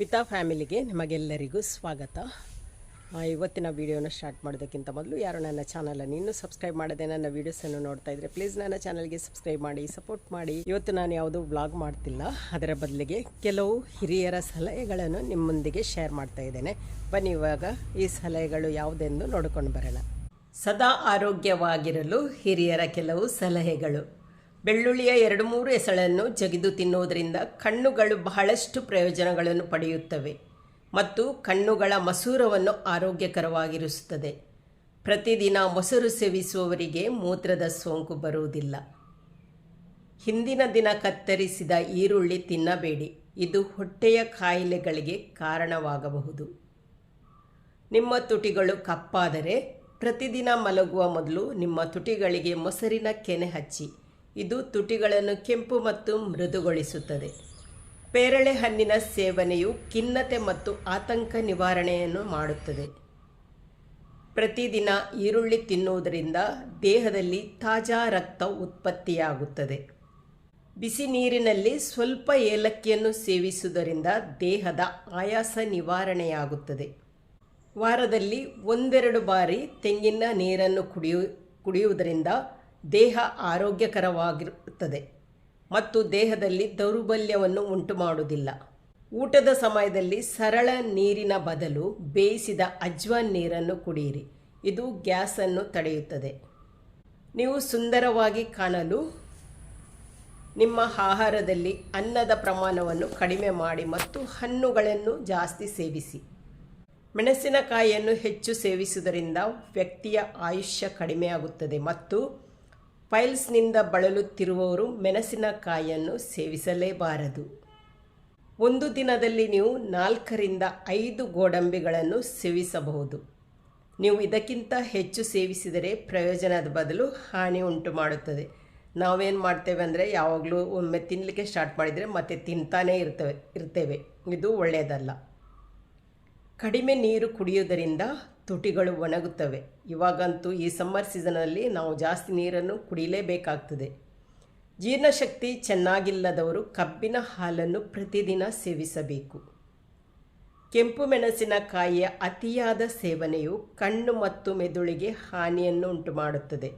ಮಿತಾ ಫ್ಯಾಮಿಲಿಗೆ ನಿಮಗೆಲ್ಲರಿಗೂ ಸ್ವಾಗತ. ಇವತ್ತಿನ ವಿಡಿಯೋನ ಸ್ಟಾರ್ಟ್ ಮಾಡೋದಕ್ಕಿಂತ ಮೊದಲು ಯಾರು ನನ್ನ ಚಾನಲನ್ನು ಇನ್ನೂ ಸಬ್ಸ್ಕ್ರೈಬ್ ಮಾಡದೆ ನನ್ನ ವೀಡಿಯೋಸನ್ನು ನೋಡ್ತಾ ಇದ್ದರೆ ಪ್ಲೀಸ್ ನನ್ನ ಚಾನಲ್ಗೆ ಸಬ್ಸ್ಕ್ರೈಬ್ ಮಾಡಿ ಸಪೋರ್ಟ್ ಮಾಡಿ. ಇವತ್ತು ನಾನು ಯಾವುದೂ ವ್ಲಾಗ್ ಮಾಡ್ತಿಲ್ಲ. ಅದರ ಬದಲಿಗೆ ಕೆಲವು ಹಿರಿಯರ ಸಲಹೆಗಳನ್ನು ನಿಮ್ಮೊಂದಿಗೆ ಶೇರ್ ಮಾಡ್ತಾ ಇದ್ದೇನೆ. ಬನ್ನಿ ಇವಾಗ ಈ ಸಲಹೆಗಳು ಯಾವುದೆಂದು ನೋಡಿಕೊಂಡು ಬರೋಣ. ಸದಾ ಆರೋಗ್ಯವಾಗಿರಲು ಹಿರಿಯರ ಕೆಲವು ಸಲಹೆಗಳು. ಬೆಳ್ಳುಳ್ಳಿಯ ಎರಡು ಮೂರು ಎಸಳನ್ನು ಜಗಿದು ತಿನ್ನುವುದರಿಂದ ಕಣ್ಣುಗಳು ಬಹಳಷ್ಟು ಪ್ರಯೋಜನಗಳನ್ನು ಪಡೆಯುತ್ತವೆ ಮತ್ತು ಕಣ್ಣುಗಳ ಮಸೂರವನ್ನು ಆರೋಗ್ಯಕರವಾಗಿರಿಸುತ್ತದೆ. ಪ್ರತಿದಿನ ಮೊಸರು ಸೇವಿಸುವವರಿಗೆ ಮೂತ್ರದ ಸೋಂಕು ಬರುವುದಿಲ್ಲ. ಹಿಂದಿನ ದಿನ ಕತ್ತರಿಸಿದ ಈರುಳ್ಳಿ ತಿನ್ನಬೇಡಿ. ಇದು ಹೊಟ್ಟೆಯ ಕಾಯಿಲೆಗಳಿಗೆ ಕಾರಣವಾಗಬಹುದು. ನಿಮ್ಮ ತುಟಿಗಳು ಕಪ್ಪಾದರೆ ಪ್ರತಿದಿನ ಮಲಗುವ ಮೊದಲು ನಿಮ್ಮ ತುಟಿಗಳಿಗೆ ಮೊಸರಿನ ಕೆನೆ ಹಚ್ಚಿ. ಇದು ತುಟಿಗಳನ್ನು ಕೆಂಪು ಮತ್ತು ಮೃದುಗೊಳಿಸುತ್ತದೆ. ಪೇರಳೆ ಹಣ್ಣಿನ ಸೇವನೆಯು ಖಿನ್ನತೆ ಮತ್ತು ಆತಂಕ ನಿವಾರಣೆಯನ್ನು ಮಾಡುತ್ತದೆ. ಪ್ರತಿದಿನ ಈರುಳ್ಳಿ ತಿನ್ನುವುದರಿಂದ ದೇಹದಲ್ಲಿ ತಾಜಾ ರಕ್ತ ಉತ್ಪತ್ತಿಯಾಗುತ್ತದೆ. ಬಿಸಿ ನೀರಿನಲ್ಲಿ ಸ್ವಲ್ಪ ಏಲಕ್ಕಿಯನ್ನು ಸೇವಿಸುವುದರಿಂದ ದೇಹದ ಆಯಾಸ ನಿವಾರಣೆಯಾಗುತ್ತದೆ. ವಾರದಲ್ಲಿ ಒಂದೆರಡು ಬಾರಿ ತೆಂಗಿನ ನೀರನ್ನು ಕುಡಿಯು, ಕುಡಿಯುವುದರಿಂದ ದೇಹ ಆರೋಗ್ಯಕರವಾಗಿರುತ್ತದೆ ಮತ್ತು ದೇಹದಲ್ಲಿ ದೌರ್ಬಲ್ಯವನ್ನು ಉಂಟು ಮಾಡುವುದಿಲ್ಲ ಊಟದ ಸಮಯದಲ್ಲಿ ಸರಳ ನೀರಿನ ಬದಲು ಬೇಯಿಸಿದ ಅಜ್ವಾನ್ ನೀರನ್ನು ಕುಡಿಯಿರಿ. ಇದು ಗ್ಯಾಸನ್ನು ತಡೆಯುತ್ತದೆ. ನೀವು ಸುಂದರವಾಗಿ ಕಾಣಲು ನಿಮ್ಮ ಆಹಾರದಲ್ಲಿ ಅನ್ನದ ಪ್ರಮಾಣವನ್ನು ಕಡಿಮೆ ಮಾಡಿ ಮತ್ತು ಹಣ್ಣುಗಳನ್ನು ಜಾಸ್ತಿ ಸೇವಿಸಿ. ಮೆಣಸಿನಕಾಯಿಯನ್ನು ಹೆಚ್ಚು ಸೇವಿಸುವುದರಿಂದ ವ್ಯಕ್ತಿಯ ಆಯುಷ್ಯ ಕಡಿಮೆಯಾಗುತ್ತದೆ ಮತ್ತು ಫೈಲ್ಸ್ನಿಂದ ಬಳಲುತ್ತಿರುವವರು ಮೆಣಸಿನಕಾಯಿಯನ್ನು ಸೇವಿಸಲೇಬಾರದು. ಒಂದು ದಿನದಲ್ಲಿ ನೀವು ನಾಲ್ಕರಿಂದ ಐದು ಗೋಡಂಬಿಗಳನ್ನು ಸೇವಿಸಬಹುದು. ನೀವು ಇದಕ್ಕಿಂತ ಹೆಚ್ಚು ಸೇವಿಸಿದರೆ ಪ್ರಯೋಜನದ ಬದಲು ಹಾನಿ ಉಂಟು ಮಾಡುತ್ತದೆ. ನಾವೇನು ಮಾಡ್ತೇವೆ ಅಂದರೆ ಯಾವಾಗಲೂ ಒಮ್ಮೆ ತಿನ್ನಲಿಕ್ಕೆ ಸ್ಟಾರ್ಟ್ ಮಾಡಿದರೆ ಮತ್ತೆ ತಿಂತಾನೇ ಇರ್ತವೆ, ಇರ್ತೇವೆ. ಇದು ಒಳ್ಳೆಯದಲ್ಲ ಕಡಿಮೆ ನೀರು ಕುಡಿಯುವುದರಿಂದ ತುಟಿಗಳು ಒಣಗುತ್ತವೆ. ಇವಾಗಂತೂ ಈ ಸಮ್ಮರ್ ಸೀಸನಲ್ಲಿ ನಾವು ಜಾಸ್ತಿ ನೀರನ್ನು ಕುಡಿಯಲೇಬೇಕಾಗ್ತದೆ ಜೀರ್ಣಶಕ್ತಿ ಚೆನ್ನಾಗಿಲ್ಲದವರು ಕಬ್ಬಿನ ಹಾಲನ್ನು ಪ್ರತಿದಿನ ಸೇವಿಸಬೇಕು. ಕೆಂಪು ಮೆಣಸಿನಕಾಯಿಯ ಅತಿಯಾದ ಸೇವನೆಯು ಕಣ್ಣು ಮತ್ತು ಮೆದುಳಿಗೆ ಹಾನಿಯನ್ನು ಉಂಟು ಮಾಡುತ್ತದೆ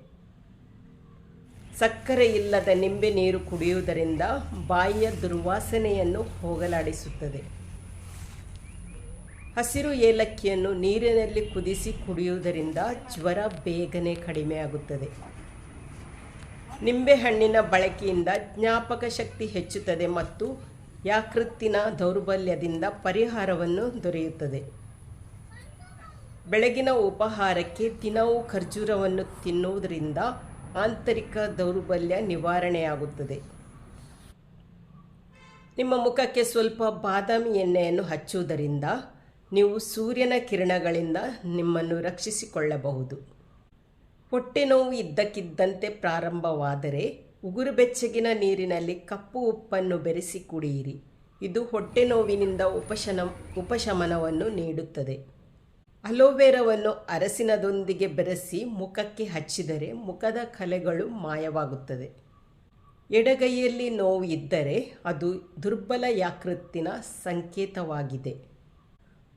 ಸಕ್ಕರೆ ಇಲ್ಲದ ನಿಂಬೆ ನೀರು ಕುಡಿಯುವುದರಿಂದ ಬಾಯಿಯ ದುರ್ವಾಸನೆಯನ್ನು ಹೋಗಲಾಡಿಸುತ್ತದೆ. ಹಸಿರು ಏಲಕ್ಕಿಯನ್ನು ನೀರಿನಲ್ಲಿ ಕುದಿಸಿ ಕುಡಿಯುವುದರಿಂದ ಜ್ವರ ಬೇಗನೆ ಕಡಿಮೆಯಾಗುತ್ತದೆ ನಿಂಬೆಹಣ್ಣಿನ ಬಳಕೆಯಿಂದ ಜ್ಞಾಪಕ ಶಕ್ತಿ ಹೆಚ್ಚುತ್ತದೆ ಮತ್ತು ಯಾಕೃತ್ತಿನ ದೌರ್ಬಲ್ಯದಿಂದ ಪರಿಹಾರವನ್ನು ದೊರೆಯುತ್ತದೆ. ಬೆಳಗಿನ ಉಪಹಾರಕ್ಕೆ ದಿನವೂ ಖರ್ಜೂರವನ್ನು ತಿನ್ನುವುದರಿಂದ ಆಂತರಿಕ ದೌರ್ಬಲ್ಯ ನಿವಾರಣೆಯಾಗುತ್ತದೆ. ನಿಮ್ಮ ಮುಖಕ್ಕೆ ಸ್ವಲ್ಪ ಬಾದಾಮಿ ಎಣ್ಣೆಯನ್ನು ಹಚ್ಚುವುದರಿಂದ ನೀವು ಸೂರ್ಯನ ಕಿರಣಗಳಿಂದ ನಿಮ್ಮನ್ನು ರಕ್ಷಿಸಿಕೊಳ್ಳಬಹುದು. ಹೊಟ್ಟೆ ನೋವು ಇದ್ದಕ್ಕಿದ್ದಂತೆ ಪ್ರಾರಂಭವಾದರೆ ಉಗುರು ಬೆಚ್ಚಗಿನ ನೀರಿನಲ್ಲಿ ಕಪ್ಪು ಉಪ್ಪನ್ನು ಬೆರೆಸಿ ಕುಡಿಯಿರಿ. ಇದು ಹೊಟ್ಟೆ ನೋವಿನಿಂದ ಉಪಶನ, ಉಪಶಮನವನ್ನು ನೀಡುತ್ತದೆ. ಅಲೋವೆರಾವನ್ನು ಅರಸಿನದೊಂದಿಗೆ ಬೆರೆಸಿ ಮುಖಕ್ಕೆ ಹಚ್ಚಿದರೆ ಮುಖದ ಕಲೆಗಳು ಮಾಯವಾಗುತ್ತದೆ. ಎಡಗೈಯಲ್ಲಿ ನೋವು ಇದ್ದರೆ ಅದು ದುರ್ಬಲ ಯಾಕೃತ್ತಿನ ಸಂಕೇತವಾಗಿದೆ.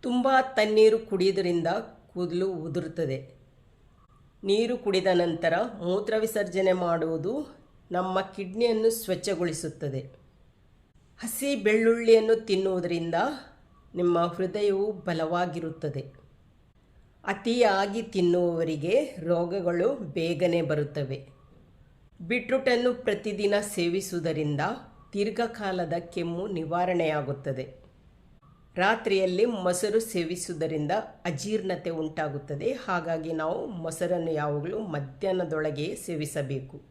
ತುಂಬ ತಣ್ಣೀರು ಕುಡಿಯೋದ್ರಿಂದ ಕೂದಲು ಉದುರುತ್ತದೆ. ನೀರು ಕುಡಿದ ನಂತರ ಮೂತ್ರ ವಿಸರ್ಜನೆ ಮಾಡುವುದು ನಮ್ಮ ಕಿಡ್ನಿಯನ್ನು ಸ್ವಚ್ಛಗೊಳಿಸುತ್ತದೆ. ಹಸಿ ಬೆಳ್ಳುಳ್ಳಿಯನ್ನು ತಿನ್ನುವುದರಿಂದ ನಿಮ್ಮ ಹೃದಯವು ಬಲವಾಗಿರುತ್ತದೆ. ಅತಿಯಾಗಿ ತಿನ್ನುವವರಿಗೆ ರೋಗಗಳು ಬೇಗನೆ ಬರುತ್ತವೆ. ಬೀಟ್ರೂಟನ್ನು ಪ್ರತಿದಿನ ಸೇವಿಸುವುದರಿಂದ ದೀರ್ಘಕಾಲದ ಕೆಮ್ಮು ನಿವಾರಣೆಯಾಗುತ್ತದೆ. ರಾತ್ರಿಯಲ್ಲಿ ಮೊಸರು ಸೇವಿಸುವುದರಿಂದ ಅಜೀರ್ಣತೆ ಉಂಟಾಗುತ್ತದೆ. ಹಾಗಾಗಿ ನಾವು ಮೊಸರನ್ನು ಯಾವಾಗಲೂ ಮಧ್ಯಾಹ್ನದೊಳಗೆ ಸೇವಿಸಬೇಕು.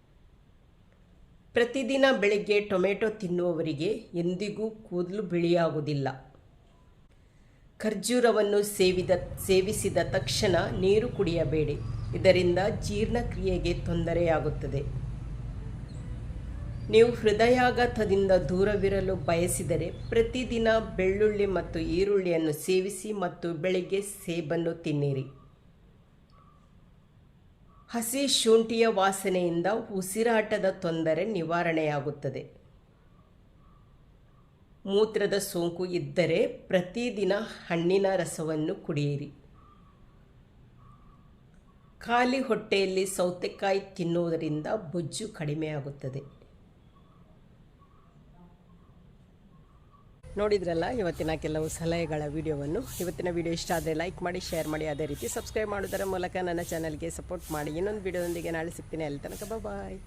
ಪ್ರತಿದಿನ ಬೆಳಿಗ್ಗೆ ಟೊಮೆಟೊ ತಿನ್ನುವವರಿಗೆ ಎಂದಿಗೂ ಕೂದಲು ಬಿಳಿಯಾಗುವುದಿಲ್ಲ. ಖರ್ಜೂರವನ್ನು ಸೇವಿದ, ಸೇವಿಸಿದ ತಕ್ಷಣ ನೀರು ಕುಡಿಯಬೇಡಿ. ಇದರಿಂದ ಜೀರ್ಣಕ್ರಿಯೆಗೆ ತೊಂದರೆಯಾಗುತ್ತದೆ. ನೀವು ಹೃದಯಾಘಾತದಿಂದ ದೂರವಿರಲು ಬಯಸಿದರೆ ಪ್ರತಿದಿನ ಬೆಳ್ಳುಳ್ಳಿ ಮತ್ತು ಈರುಳ್ಳಿಯನ್ನು ಸೇವಿಸಿ ಮತ್ತು ಬೆಳಿಗ್ಗೆ ಸೇಬನ್ನು ತಿನ್ನಿರಿ. ಹಸಿ ಶುಂಠಿಯ ವಾಸನೆಯಿಂದ ಉಸಿರಾಟದ ತೊಂದರೆ ನಿವಾರಣೆಯಾಗುತ್ತದೆ. ಮೂತ್ರದ ಸೋಂಕು ಇದ್ದರೆ ಪ್ರತಿದಿನ ಹಣ್ಣಿನ ರಸವನ್ನು ಕುಡಿಯಿರಿ. ಖಾಲಿ ಹೊಟ್ಟೆಯಲ್ಲಿ ಸೌತೆಕಾಯಿ ತಿನ್ನುವುದರಿಂದ ಬೊಜ್ಜು ಕಡಿಮೆಯಾಗುತ್ತದೆ. ನೋಡಿದ್ರಲ್ಲ, ಇವತ್ತಿನ ಕೆಲವು ಸಲಹೆಗಳ ವಿಡಿಯೋವನ್ನು. ಇವತ್ತಿನ ವಿಡಿಯೋ ಇಷ್ಟ ಆದರೆ ಲೈಕ್ ಮಾಡಿ ಶೇರ್ ಮಾಡಿ, ಅದೇ ರೀತಿ ಸಬ್ಸ್ಕ್ರೈಬ್ ಮಾಡೋದರ ಮೂಲಕ ನನ್ನ ಚಾನಲ್ಗೆ ಸಪೋರ್ಟ್ ಮಾಡಿ. ಇನ್ನೊಂದು ವಿಡಿಯೋದೊಂದಿಗೆ ನಾಳೆ ಸಿಗ್ತೀನಿ. ಅಲ್ಲಿ ತನಕ ಬಾಯ್